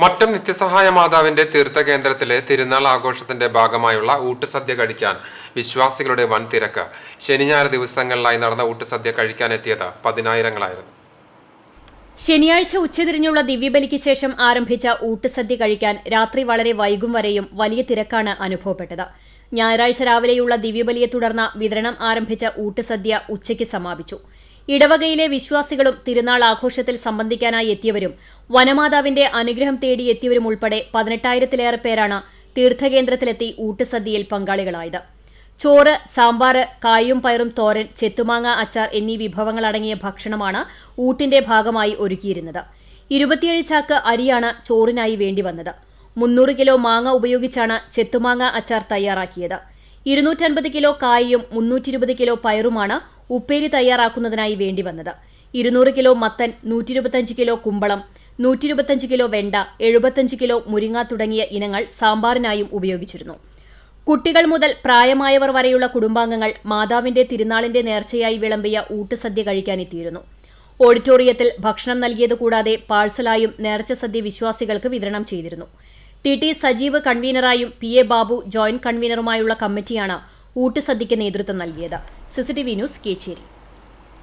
മറ്റം നിത്യസഹായ മാതാവിന്റെ തീർത്ഥ കേന്ദ്രത്തിലെ തിരുനാൾ ആഘോഷത്തിന്റെ ഭാഗമായുള്ള ഊട്ടുസദ്യ കഴിക്കാൻ വിശ്വാസികളുടെ വൻ തിരക്ക് ശനി ഞായർ ദിവസങ്ങളിലായി നടന്ന ഊട്ടുസദ്യ കഴിക്കാനെത്തിയത് പതിനായിരങ്ങളായിരുന്നു. ശനിയാഴ്ച ഉച്ചതിരിഞ്ഞുള്ള ദിവ്യബലിക്ക് ശേഷം ആരംഭിച്ച ഊട്ടുസദ്യ കഴിക്കാൻ രാത്രി വളരെ വൈകും വരെയും വലിയ തിരക്കാണ് അനുഭവപ്പെട്ടത്. ഞായറാഴ്ച രാവിലെയുള്ള ദിവ്യബലിയെ തുടർന്ന് വിതരണം ആരംഭിച്ച ഊട്ടുസദ്യ ഉച്ചയ്ക്ക് സമാപിച്ചു. ഇടവകയിലെ വിശ്വാസികളും തിരുനാൾ ആഘോഷത്തിൽ സംബന്ധിക്കാനായി എത്തിയവരും വനമാതാവിന്റെ അനുഗ്രഹം തേടി എത്തിയവരും ഉൾപ്പെടെ പതിനെട്ടായിരത്തിലേറെ പേരാണ് തീർത്ഥകേന്ദ്രത്തിലെത്തി ഊട്ടുസദ്യയിൽ പങ്കാളികളായത്. ചോറ് സാമ്പാർ കായും പയറും തോരൻ ചെത്തുമാങ്ങ അച്ചാർ എന്നീ വിഭവങ്ങളടങ്ങിയ ഭക്ഷണമാണ് ഊട്ടിന്റെ ഭാഗമായി ഒരുക്കിയിരുന്നത്. ഇരുപത്തിയേഴ് ചാക്ക് അരിയാണ് ചോറിനായി വേണ്ടി വന്നത്. മുന്നൂറ് കിലോ മാങ്ങ ഉപയോഗിച്ചാണ് ചെത്തുമാങ്ങ അച്ചാർ തയ്യാറാക്കിയത്. ഇരുന്നൂറ്റൻപത് കിലോ കായയും മുന്നൂറ്റിരുപത് കിലോ പയറുമാണ് ഉപ്പേരി തയ്യാറാക്കുന്നതിനായി വേണ്ടി വന്നത്. ഇരുന്നൂറ് കിലോ മത്തൻ നൂറ്റിരുപത്തഞ്ച് കിലോ കുമ്പളം നൂറ്റിരുപത്തഞ്ച് കിലോ വെണ്ട എഴുപത്തഞ്ച് കിലോ മുരിങ്ങ തുടങ്ങിയ ഇനങ്ങൾ സാമ്പാറിനായും ഉപയോഗിച്ചിരുന്നു. കുട്ടികൾ മുതൽ പ്രായമായവർ വരെയുള്ള കുടുംബാംഗങ്ങൾ മാതാവിന്റെ തിരുനാളിന്റെ നേർച്ചയായി വിളമ്പിയ ഊട്ടുസദ്യ കഴിക്കാനെത്തിയിരുന്നു. ഓഡിറ്റോറിയത്തിൽ ഭക്ഷണം നൽകിയത് കൂടാതെ പാഴ്സലായും നേർച്ച സദ്യ വിശ്വാസികൾക്ക് വിതരണം ചെയ്തിരുന്നു. ടി ടി സജീവ് കൺവീനറായും പി എ ബാബു ജോയിന്റ് കൺവീനറുമായുള്ള കമ്മിറ്റിയാണ് ഊട്ടുസദ്യയ്ക്ക് നേതൃത്വം നൽകിയത്. CCTV news Kecheri.